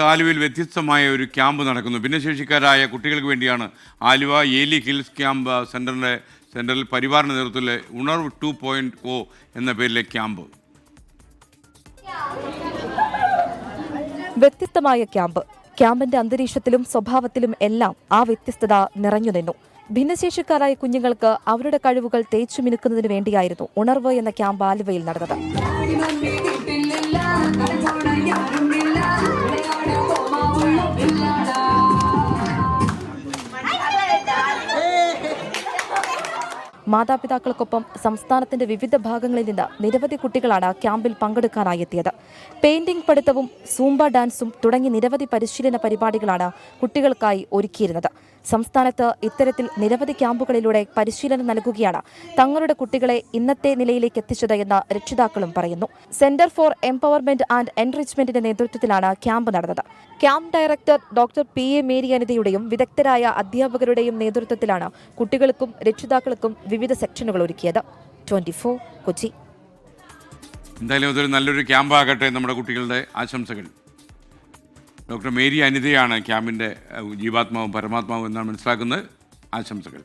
ആലുവയിൽ വ്യത്യസ്തമായ ഒരു ക്യാമ്പ് നടക്കുന്നു. ഭിന്നശേഷിക്കാരായ കുട്ടികൾക്ക് വേണ്ടിയാണ് ആലുവ ഏലി ഹിൽസ് ക്യാമ്പ് സെന്ററിന്റെ സെന്ററിൽ പരിപാലന നേതൃത്വത്തിലെ ഉണർവ് ടു പോയിന്റ് ഒ എന്ന പേരിലെ ക്യാമ്പ്. വ്യത്യസ്തമായ ക്യാമ്പ്. ക്യാമ്പിന്റെ അന്തരീക്ഷത്തിലും സ്വഭാവത്തിലും എല്ലാം ആ വ്യത്യസ്തത നിറഞ്ഞു നിന്നു. ഭിന്നശേഷിക്കാരായ കുഞ്ഞുങ്ങൾക്ക് അവരുടെ കഴിവുകൾ തേച്ചു മിനുക്കുന്നതിന് വേണ്ടിയായിരുന്നു ഉണർവ് എന്ന ക്യാമ്പ് ആലുവയിൽ നടന്നത്. മാതാപിതാക്കൾക്കൊപ്പം സംസ്ഥാനത്തിന്റെ വിവിധ ഭാഗങ്ങളിൽ നിന്ന് നിരവധി കുട്ടികളാണ് ക്യാമ്പിൽ പങ്കെടുക്കാനായി എത്തിയത്. പെയിന്റിംഗ് പഠിത്തവും സൂംബ ഡാൻസും തുടങ്ങി നിരവധി പരിശീലന പരിപാടികളാണ് കുട്ടികൾക്കായി ഒരുക്കിയിരുന്നത്. സംസ്ഥാനത്ത് ഇത്തരത്തിൽ നിരവധി ക്യാമ്പുകളിലൂടെ പരിശീലനം നൽകുകയാണ് തങ്ങളുടെ കുട്ടികളെ ഇന്നത്തെ നിലയിലേക്ക് എത്തിച്ചത് എന്ന് രക്ഷിതാക്കളും പറയുന്നു. സെന്റർ ഫോർ എംപവർമെന്റ് ആൻഡ് എൻറിച്ച്മെന്റിന്റെ നേതൃത്വത്തിലാണ് ക്യാമ്പ് നടന്നത്. Camp director doctor P A Mary അനിതയുടെയും വിദഗ്ധരായ അധ്യാപകരുടെയും നേതൃത്വത്തിലാണ് കുട്ടികൾക്കും രക്ഷിതാക്കൾക്കും വിവിധ സെക്ഷനുകൾ ഒരുക്കിയത്. ട്വന്റി കൊച്ചി. എന്തായാലും ഇതൊരു നല്ലൊരു ക്യാമ്പാകട്ടെ നമ്മുടെ കുട്ടികളുടെ ആശംസകൾ. ഡോക്ടർ മേരി അനിതയാണ് ക്യാമ്പിന്റെ ജീവാത്മാവും പരമാത്മാവും എന്നാണ് മനസ്സിലാക്കുന്നത്. ആശംസകൾ.